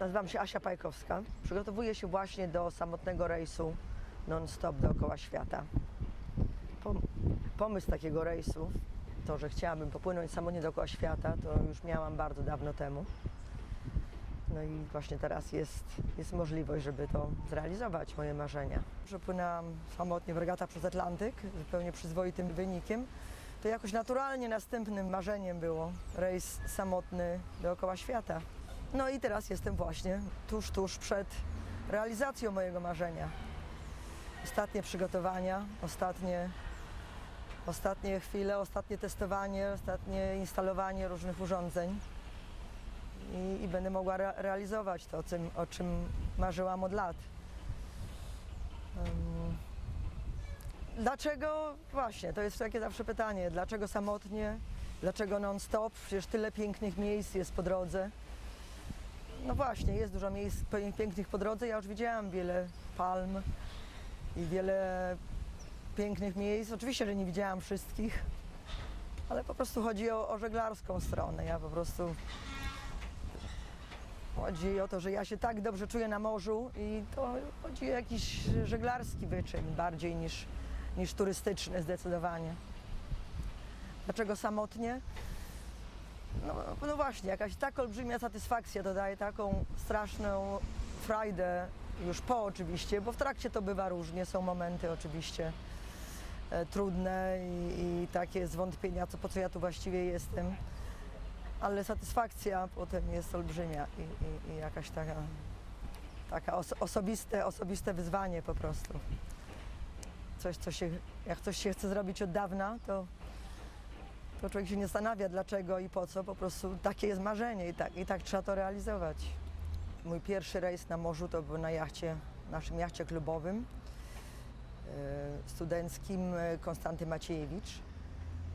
Nazywam się Asia Pajkowska. Przygotowuję się właśnie do samotnego rejsu non-stop dookoła świata. Pom- pomysł takiego rejsu, to, że chciałabym popłynąć samotnie dookoła świata, to już miałam bardzo dawno temu. No i właśnie teraz jest, jest możliwość, żeby to zrealizować, moje marzenia. Że płynęłam samotnie w regatach przez Atlantyk, zupełnie przyzwoitym wynikiem. To jakoś naturalnie następnym marzeniem było rejs samotny dookoła świata. No i teraz jestem właśnie tuż, tuż przed realizacją mojego marzenia. Ostatnie przygotowania, ostatnie, ostatnie chwile, ostatnie testowanie, ostatnie instalowanie różnych urządzeń i, i będę mogła re- realizować to, o czym, o czym marzyłam od lat. Ym, Dlaczego? Właśnie, to jest takie zawsze pytanie. Dlaczego samotnie? Dlaczego non-stop? Przecież tyle pięknych miejsc jest po drodze. No właśnie, jest dużo miejsc pię- pięknych po drodze. Ja już widziałam wiele palm i wiele pięknych miejsc. Oczywiście, że nie widziałam wszystkich, ale po prostu chodzi o, o żeglarską stronę. Ja po prostu chodzi o to, że ja się tak dobrze czuję na morzu i to chodzi o jakiś żeglarski wyczyn bardziej niż, niż turystyczny zdecydowanie. Dlaczego samotnie? No, no właśnie, jakaś tak olbrzymia satysfakcja to daje taką straszną frajdę już po oczywiście, bo w trakcie to bywa różnie, są momenty oczywiście e, trudne i, i takie zwątpienia, co, po co ja tu właściwie jestem, ale satysfakcja potem jest olbrzymia i, i, i jakaś taka, taka os, osobiste, osobiste wyzwanie po prostu. Coś, co się, jak coś się chce zrobić od dawna, to to człowiek się nie zastanawia dlaczego i po co, po prostu takie jest marzenie i tak, i tak trzeba to realizować. Mój pierwszy rejs na morzu to był na jachcie, naszym jachcie klubowym e, studenckim e, Konstanty Maciejewicz.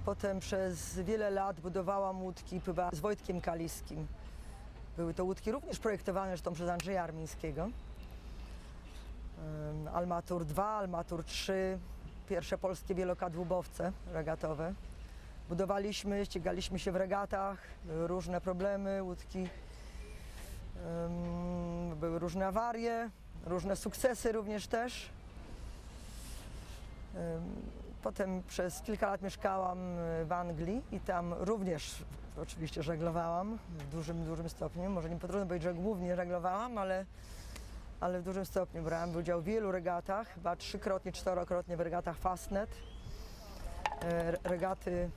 Potem przez wiele lat budowałam łódki, z Wojtkiem Kaliskim. Były to łódki również projektowane zresztą przez Andrzeja Armińskiego. Almatur 2, Almatur 3, pierwsze polskie wielokadłubowce regatowe. Budowaliśmy, ścigaliśmy się w regatach, były różne problemy, łódki, były różne awarie, różne sukcesy również też. Em, Potem przez kilka lat mieszkałam e, w Anglii i tam również oczywiście żeglowałam w dużym, dużym stopniu. Może nie trudno powiedzieć, że głównie żeglowałam, ale, ale w dużym stopniu brałam udział w wielu regatach, chyba trzykrotnie, czterokrotnie w regatach Fastnet. E, re- Regaty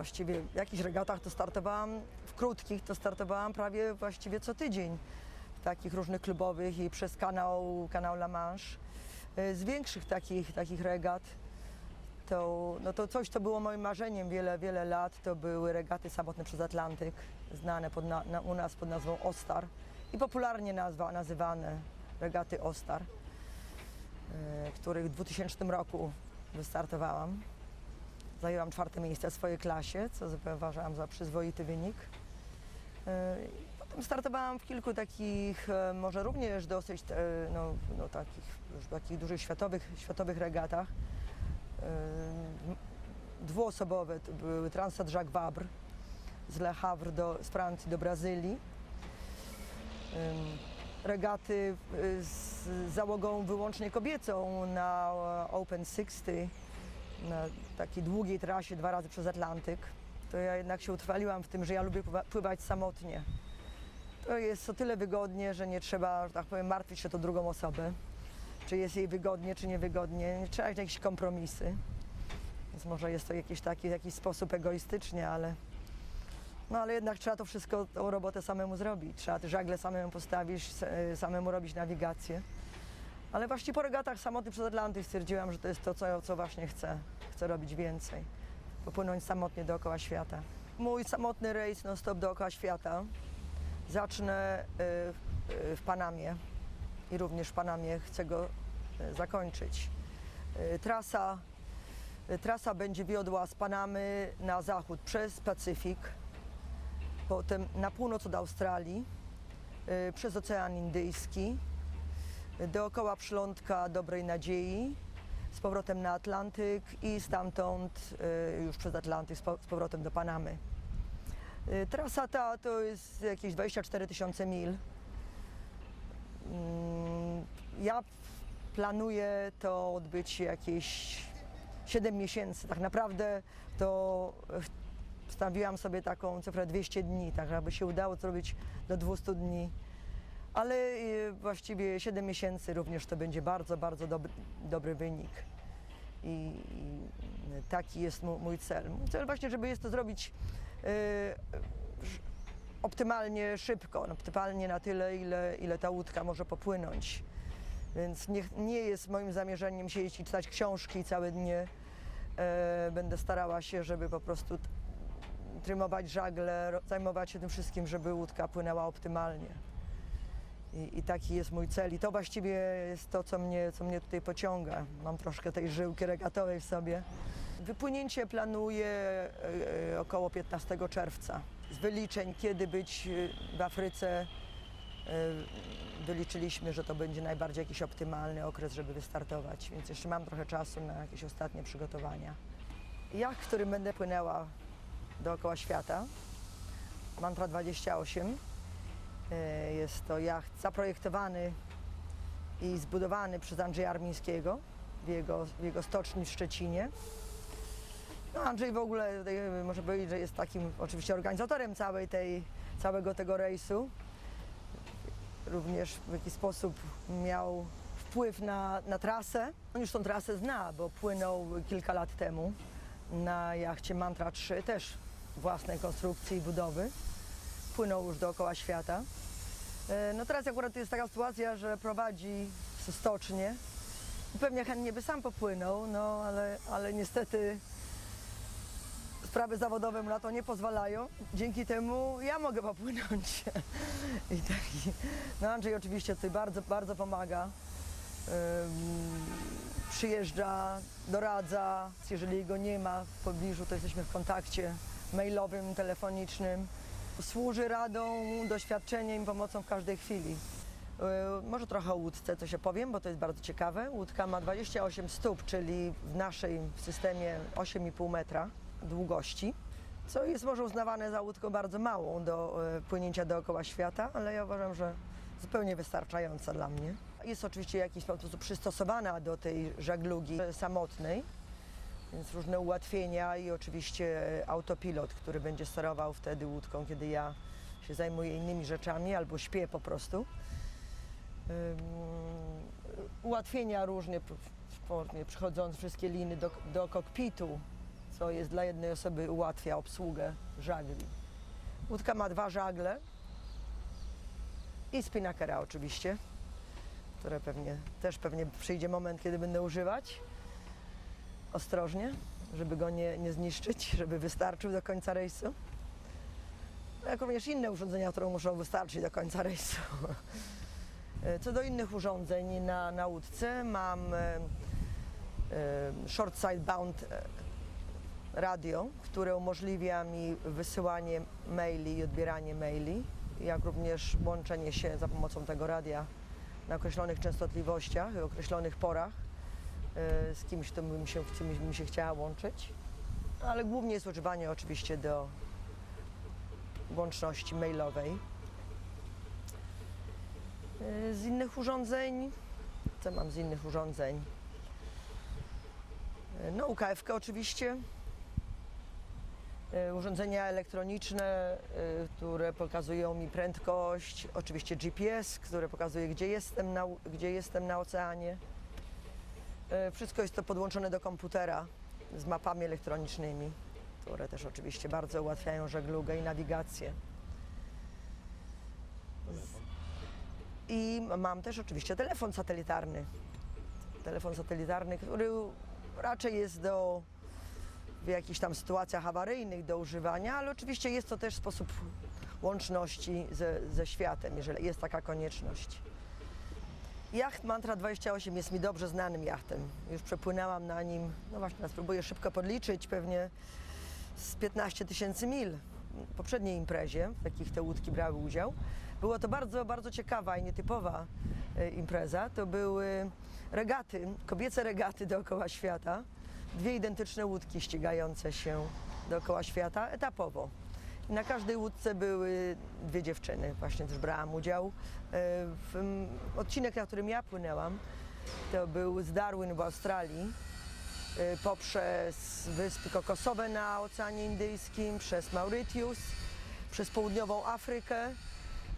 właściwie w jakichś regatach to startowałam, w krótkich to startowałam prawie właściwie co tydzień. Takich różnych klubowych i przez kanał, kanał La Manche. Y, Z większych takich, takich regat to, no to coś, co było moim marzeniem wiele, wiele lat, to były regaty samotne przez Atlantyk, znane pod na, na, u nas pod nazwą Ostar i popularnie nazwa, nazywane regaty Ostar, y, których w 2000 roku wystartowałam. Zajęłam czwarte miejsce w swojej klasie, co uważałam za przyzwoity wynik. E, Potem startowałam w kilku takich, e, może również dosyć, e, no, no takich, już takich dużych światowych, światowych regatach. Dwuosobowe to były Transat Jacques Vabre z Le Havre do, z Francji do Brazylii. Regaty z załogą wyłącznie kobiecą na Open 60 na takiej długiej trasie dwa razy przez Atlantyk, to ja jednak się utrwaliłam w tym, że ja lubię pływa- pływać samotnie. To jest o tyle wygodnie, że nie trzeba, że tak powiem, martwić się tą drugą osobę. Czy jest jej wygodnie, czy niewygodnie. Nie trzeba mieć jakieś kompromisy. Więc może jest to jakiś taki w jakiś sposób egoistycznie, ale no ale jednak trzeba to wszystko, tą robotę samemu zrobić. Trzeba te żagle samemu postawić, samemu robić nawigację. Ale właśnie po regatach samotnych przez Atlantyk stwierdziłam, że to jest to, co, co właśnie chcę. Chcę robić więcej. Popłynąć samotnie dookoła świata. Mój samotny rejs non-stop dookoła świata zacznę y, y, w Panamie i również w Panamie chcę go y, zakończyć. Trasa, trasa będzie wiodła z Panamy na zachód przez Pacyfik, potem na północ od Australii, przez Ocean Indyjski, dookoła przylądka Dobrej Nadziei, z powrotem na Atlantyk i stamtąd y, już przez Atlantyk z po- z powrotem do Panamy. Y, Trasa ta to jest jakieś 24 tysiące mil. Mm, Ja planuję to odbyć jakieś 7 miesięcy. Tak naprawdę to stawiłam sobie taką cyfrę 200 dni, tak aby się udało zrobić do 200 dni. Ale e, właściwie 7 miesięcy również to będzie bardzo, bardzo dobry, dobry wynik. I, i taki jest mój cel. Mój cel właśnie, żeby jest to zrobić sz- optymalnie szybko, optymalnie na tyle, ile, ile ta łódka może popłynąć. Więc nie, nie jest moim zamierzeniem siedzieć i czytać książki całe dnie. E, będę starała się, żeby po prostu trymować żagle, zajmować się tym wszystkim, żeby łódka płynęła optymalnie. I, I taki jest mój cel. I to właściwie jest to, co mnie, co mnie tutaj pociąga. Mam troszkę tej żyłki regatowej w sobie. Wypłynięcie planuję e, e, około 15 czerwca. Z wyliczeń, kiedy być e, w Afryce, wyliczyliśmy, że to będzie najbardziej jakiś optymalny okres, żeby wystartować. Więc jeszcze mam trochę czasu na jakieś ostatnie przygotowania. Jacht, którym będę płynęła dookoła świata, Mantra 28, E, Jest to jacht zaprojektowany i zbudowany przez Andrzeja Armińskiego w jego, w jego stoczni w Szczecinie. No Andrzej w ogóle e, może powiedzieć, że jest takim oczywiście organizatorem całej tej, całego tego rejsu. Również w jakiś sposób miał wpływ na, na trasę. On już tą trasę zna, bo płynął kilka lat temu na jachcie Mantra 3, też własnej konstrukcji i budowy. Płynął już dookoła świata. E, No teraz akurat jest taka sytuacja, że prowadzi stocznię. Pewnie chętnie by sam popłynął, no ale, ale niestety sprawy zawodowe mu na to nie pozwalają. Dzięki temu ja mogę popłynąć. I taki, no Andrzej oczywiście tutaj bardzo, bardzo pomaga. Przyjeżdża, doradza. Jeżeli go nie ma w pobliżu, to jesteśmy w kontakcie mailowym, telefonicznym. Służy radą, doświadczeniem, pomocą w każdej chwili. Yy, Może trochę o łódce coś opowiem, bo to jest bardzo ciekawe. Łódka ma 28 stóp, czyli w naszym systemie 8,5 metra długości, co jest może uznawane za łódkę bardzo małą do e, płynięcia dookoła świata, ale ja uważam, że zupełnie wystarczająca dla mnie. Jest oczywiście w jakiś sposób przystosowana do tej żeglugi e, samotnej, więc różne ułatwienia i oczywiście e, autopilot, który będzie sterował wtedy łódką, kiedy ja się zajmuję innymi rzeczami albo śpię po prostu. Ym, ułatwienia różne w formie przychodząc wszystkie liny do, do kokpitu, co jest dla jednej osoby ułatwia obsługę żagli. Łódka ma dwa żagle i spinakera oczywiście, które pewnie też pewnie przyjdzie moment, kiedy będę używać ostrożnie, żeby go nie, nie zniszczyć, żeby wystarczył do końca rejsu. Jak również inne urządzenia, które muszą wystarczyć do końca rejsu. Co do innych urządzeń na, na łódce, mam e, e, short side bound e, radio, które umożliwia mi wysyłanie maili i odbieranie maili, jak również łączenie się za pomocą tego radia na określonych częstotliwościach i określonych porach z kimś, kto bym się, kimś bym się chciała łączyć. Ale głównie jest używanie oczywiście do łączności mailowej. E, Z innych urządzeń, co mam z innych urządzeń? E, No UKF oczywiście. E, Urządzenia elektroniczne, e, które pokazują mi prędkość, oczywiście GPS, które pokazuje, gdzie jestem na, gdzie jestem na oceanie. E, Wszystko jest to podłączone do komputera z mapami elektronicznymi, które też oczywiście bardzo ułatwiają żeglugę i nawigację. I mam też oczywiście telefon satelitarny. Telefon satelitarny, który raczej jest do w jakichś tam sytuacjach awaryjnych do używania, ale oczywiście jest to też sposób łączności ze, ze światem, jeżeli jest taka konieczność. Jacht Mantra 28 jest mi dobrze znanym jachtem. Już przepłynęłam na nim, no właśnie, spróbuję szybko podliczyć, pewnie z 15 tysięcy mil w poprzedniej imprezie, w jakich te łódki brały udział. Było to bardzo, bardzo ciekawa i nietypowa e, impreza. To były regaty, kobiece regaty dookoła świata. Dwie identyczne łódki ścigające się dookoła świata etapowo. Na każdej łódce były dwie dziewczyny, właśnie też brałam udział. E, W, odcinek, na którym ja płynęłam, to był z Darwin w Australii, e, poprzez wyspy kokosowe na Oceanie Indyjskim, przez Mauritius, przez południową Afrykę,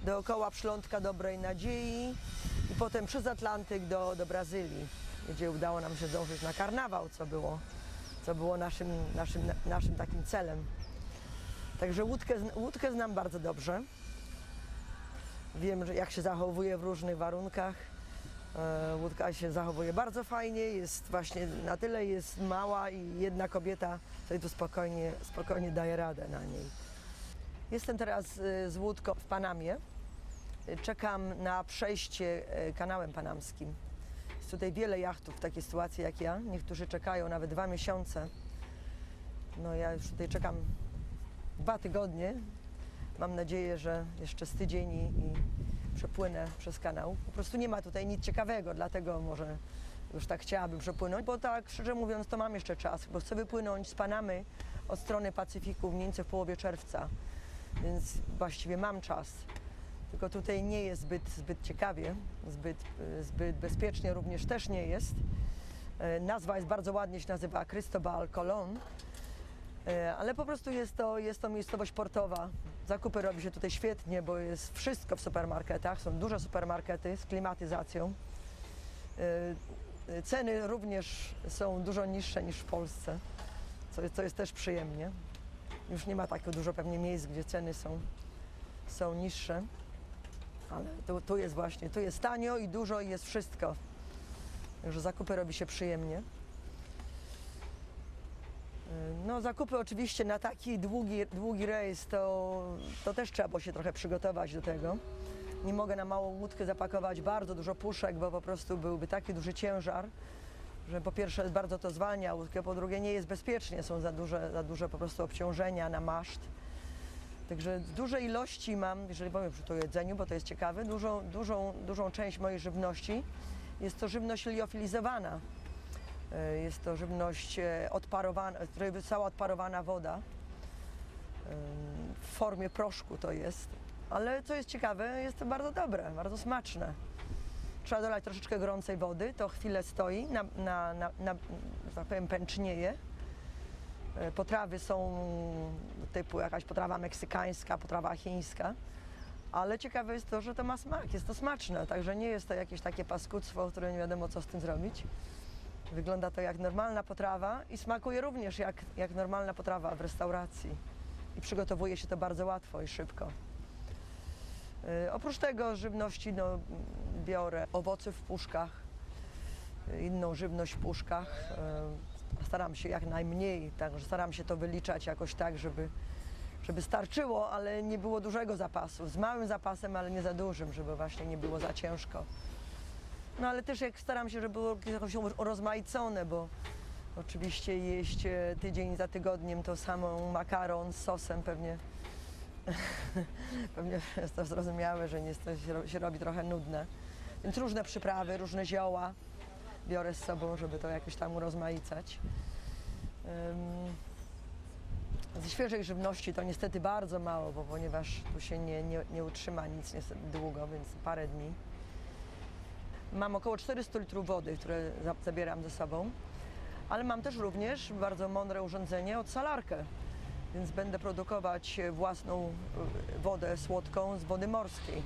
dookoła przylądka Dobrej Nadziei i potem przez Atlantyk do, do Brazylii, gdzie udało nam się zdążyć na karnawał, co było, co było naszym, naszym, naszym takim celem. Także łódkę, łódkę znam bardzo dobrze. Wiem, że jak się zachowuje w różnych warunkach. E, Łódka się zachowuje bardzo fajnie, jest właśnie na tyle jest mała i jedna kobieta sobie tu spokojnie, spokojnie daje radę na niej. Jestem teraz e, z łódką w Panamie. Czekam na przejście e, kanałem panamskim. Jest tutaj wiele jachtów w takiej sytuacji jak ja. Niektórzy czekają nawet dwa miesiące. No ja już tutaj czekam dwa tygodnie. Mam nadzieję, że jeszcze z tydzień i, i przepłynę przez kanał. Po prostu nie ma tutaj nic ciekawego, dlatego może już tak chciałabym przepłynąć, bo tak szczerze mówiąc to mam jeszcze czas, bo chcę wypłynąć z Panamy od strony Pacyfiku mniej więcej w połowie czerwca, więc właściwie mam czas. Tylko tutaj nie jest zbyt, zbyt ciekawie, zbyt, zbyt bezpiecznie również też nie jest. E, Nazwa jest bardzo ładnie, się nazywa Cristobal Colon. E, Ale po prostu jest to, jest to miejscowość portowa. Zakupy robi się tutaj świetnie, bo jest wszystko w supermarketach. Są duże supermarkety z klimatyzacją. E, Ceny również są dużo niższe niż w Polsce, co co jest też przyjemnie. Już nie ma tak dużo pewnie miejsc, gdzie ceny są, są niższe. Ale tu, tu jest właśnie, tu jest tanio i dużo i jest wszystko. Także zakupy robi się przyjemnie. No zakupy oczywiście na taki długi, długi rejs to, to też trzeba było się trochę przygotować do tego. Nie mogę na małą łódkę zapakować bardzo dużo puszek, bo po prostu byłby taki duży ciężar, że po pierwsze bardzo to zwalnia łódkę, po drugie nie jest bezpiecznie, są za duże, za duże po prostu obciążenia na maszt. Także duże ilości mam, jeżeli powiem przy to jedzeniu, bo to jest ciekawe, dużą, dużą, dużą część mojej żywności jest to żywność liofilizowana. E, Jest to żywność e, odparowana, z której została odparowana woda. Em, W formie proszku to jest. Ale co jest ciekawe, jest to bardzo dobre, bardzo smaczne. Trzeba dolać troszeczkę gorącej wody, to chwilę stoi, na, na, na, na tak powiem, pęcznieje. E, Potrawy są typu jakaś potrawa meksykańska, potrawa chińska. Ale ciekawe jest to, że to ma smak, jest to smaczne, także nie jest to jakieś takie paskudztwo, które nie wiadomo co z tym zrobić. Wygląda to jak normalna potrawa i smakuje również jak, jak normalna potrawa w restauracji. I przygotowuje się to bardzo łatwo i szybko. Yy, oprócz tego żywności no, biorę owoce w puszkach, yy, inną żywność w puszkach. Yy, staram się jak najmniej, także staram się to wyliczać jakoś tak, żeby, żeby starczyło, ale nie było dużego zapasu. Z małym zapasem, ale nie za dużym, żeby właśnie nie było za ciężko. No ale też jak staram się, żeby było jakoś urozmaicone, bo oczywiście jeść e, tydzień za tygodniem to samo makaron z sosem pewnie pewnie jest to zrozumiałe, że nie to się, ro- się robi trochę nudne. Więc różne przyprawy, różne zioła biorę z sobą, żeby to jakoś tam urozmaicać. Ze świeżej żywności to niestety bardzo mało, bo ponieważ tu się nie, nie, nie utrzyma nic niestety długo, więc parę dni. Mam około 400 litrów wody, które za- zabieram ze sobą, ale mam też również bardzo mądre urządzenie od salarkę, więc będę produkować własną e, wodę słodką z wody morskiej.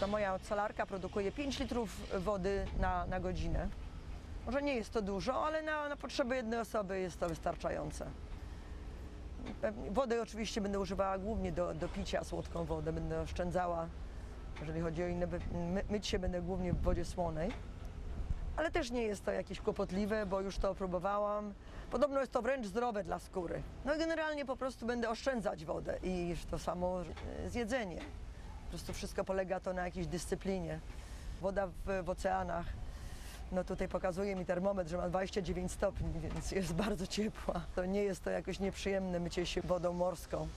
Ta moja odsalarka produkuje 5 litrów wody na, na godzinę. Może nie jest to dużo, ale na, na potrzeby jednej osoby jest to wystarczające. Wodę oczywiście będę używała głównie do, do picia, słodką wodę będę oszczędzała. Jeżeli chodzi o inne, my, myć się będę głównie w wodzie słonej. Ale też nie jest to jakieś kłopotliwe, bo już to próbowałam. Podobno jest to wręcz zdrowe dla skóry. No i generalnie po prostu będę oszczędzać wodę i to samo e, z jedzeniem. Po prostu wszystko polega to na jakiejś dyscyplinie. Woda w, w oceanach, no tutaj pokazuje mi termometr, że ma 29 stopni, więc jest bardzo ciepła. To nie jest to jakoś nieprzyjemne mycie się wodą morską.